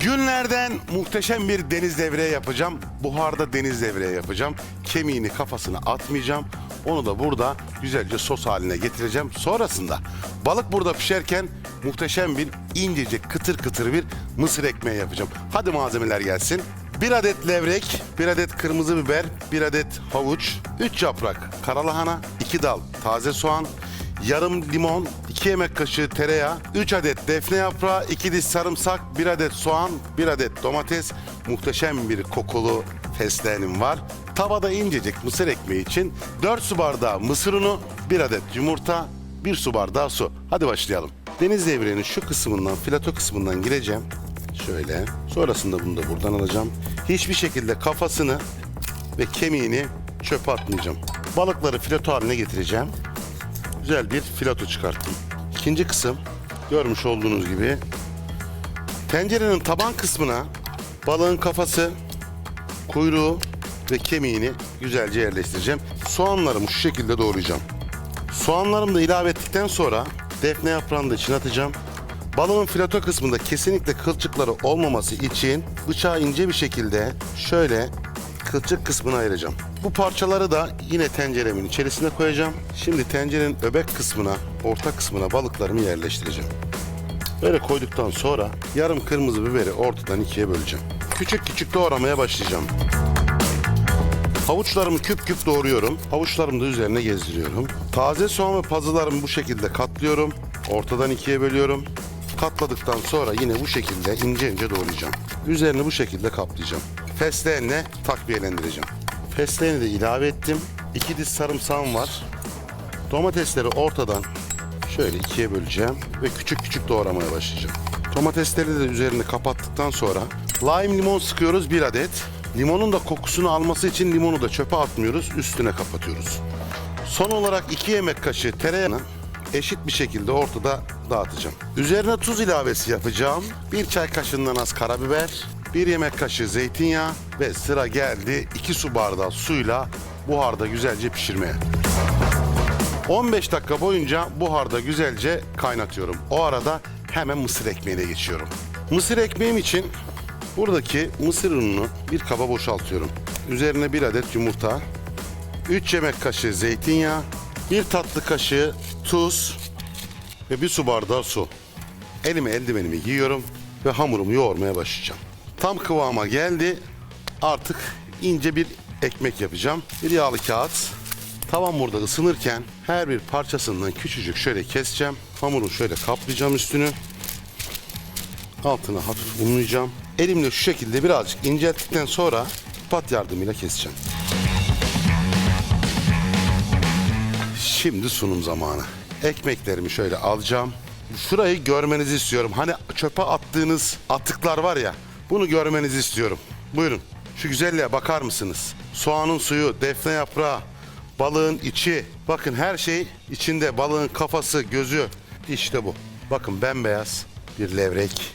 Günlerden muhteşem bir deniz devreye yapacağım. Buharda deniz devreye yapacağım. Kemiğini kafasına atmayacağım. Onu da burada güzelce sos haline getireceğim. Sonrasında balık burada pişerken muhteşem bir incecik kıtır kıtır bir mısır ekmeği yapacağım. Hadi malzemeler gelsin. Bir adet levrek, bir adet kırmızı biber, bir adet havuç, 3 yaprak karalahana, 2 dal taze soğan, yarım limon, 2 yemek kaşığı tereyağı, 3 adet defne yaprağı, 2 diş sarımsak, 1 adet soğan, 1 adet domates, muhteşem bir kokulu fesleğenim var. Tavada incecik mısır ekmeği için 4 su bardağı mısır unu, 1 adet yumurta, 1 su bardağı su. Hadi başlayalım. Deniz devrenin şu kısmından, filato kısmından gireceğim. Şöyle. Sonrasında bunu da buradan alacağım. Hiçbir şekilde kafasını ve kemiğini çöpe atmayacağım. Balıkları fileto haline getireceğim. Güzel bir fileto çıkarttım. İkinci kısım görmüş olduğunuz gibi tencerenin taban kısmına balığın kafası, kuyruğu ve kemiğini güzelce yerleştireceğim. Soğanlarımı şu şekilde doğrayacağım. Soğanlarımı da ilave ettikten sonra defne yaprağını da içine atacağım. Balığın fileto kısmında kesinlikle kılçıkları olmaması için bıçağı ince bir şekilde şöyle kılçık kısmını ayıracağım. Bu parçaları da yine tenceremin içerisine koyacağım. Şimdi tencerenin öbek kısmına, orta kısmına balıklarımı yerleştireceğim. Böyle koyduktan sonra yarım kırmızı biberi ortadan ikiye böleceğim. Küçük küçük doğramaya başlayacağım. Havuçlarımı küp küp doğruyorum. Havuçlarımı da üzerine gezdiriyorum. Taze soğan ve pazılarımı bu şekilde katlıyorum. Ortadan ikiye bölüyorum. Katladıktan sonra yine bu şekilde ince ince doğrayacağım. Üzerini bu şekilde kaplayacağım. Fesleğenle takviyelendireceğim. Fesleğeni de ilave ettim. İki diş sarımsağım var. Domatesleri ortadan şöyle ikiye böleceğim ve küçük küçük doğramaya başlayacağım. Domatesleri de üzerine kapattıktan sonra lime limon sıkıyoruz bir adet. Limonun da kokusunu alması için limonu da çöpe atmıyoruz, üstüne kapatıyoruz. Son olarak 2 yemek kaşığı tereyağını eşit bir şekilde ortada dağıtacağım. Üzerine tuz ilavesi yapacağım. Bir çay kaşığından az karabiber, bir yemek kaşığı zeytinyağı ve sıra geldi 2 su bardağı suyla buharda güzelce pişirmeye. 15 dakika boyunca buharda güzelce kaynatıyorum. O arada hemen mısır ekmeğine geçiyorum. Mısır ekmeğim için buradaki mısır ununu bir kaba boşaltıyorum. Üzerine bir adet yumurta, 3 yemek kaşığı zeytinyağı, bir tatlı kaşığı tuz ve bir su bardağı su. Elime eldivenimi giyiyorum ve hamurumu yoğurmaya başlayacağım. Tam kıvama geldi. Artık ince bir ekmek yapacağım. Bir yağlı kağıt. Tavam burada ısınırken her bir parçasından küçücük şöyle keseceğim. Hamuru şöyle kaplayacağım üstünü. Altına hafif unlayacağım. Elimle şu şekilde birazcık incelttikten sonra pat yardımıyla keseceğim. Şimdi sunum zamanı. Ekmeklerimi şöyle alacağım. Şurayı görmenizi istiyorum. Hani çöpe attığınız atıklar var ya. Bunu görmenizi istiyorum. Buyurun. Şu güzelliğe bakar mısınız? Soğanın suyu, defne yaprağı, balığın içi. Bakın her şey içinde. Balığın kafası, gözü. İşte bu. Bakın bembeyaz bir levrek.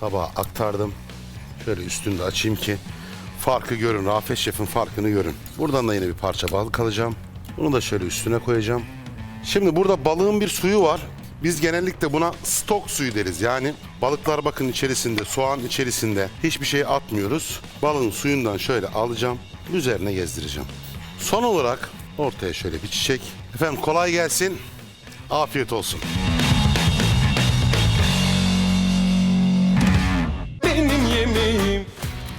Tabağa aktardım. Şöyle üstünde açayım ki farkı görün. Rafet Şef'in farkını görün. Buradan da yine bir parça balık alacağım. Bunu da şöyle üstüne koyacağım. Şimdi burada balığın bir suyu var. Biz genellikle buna stok suyu deriz. Yani balıklar bakın içerisinde, soğan içerisinde hiçbir şey atmıyoruz. Balığın suyundan şöyle alacağım. Üzerine gezdireceğim. Son olarak ortaya şöyle bir çiçek. Efendim kolay gelsin. Afiyet olsun.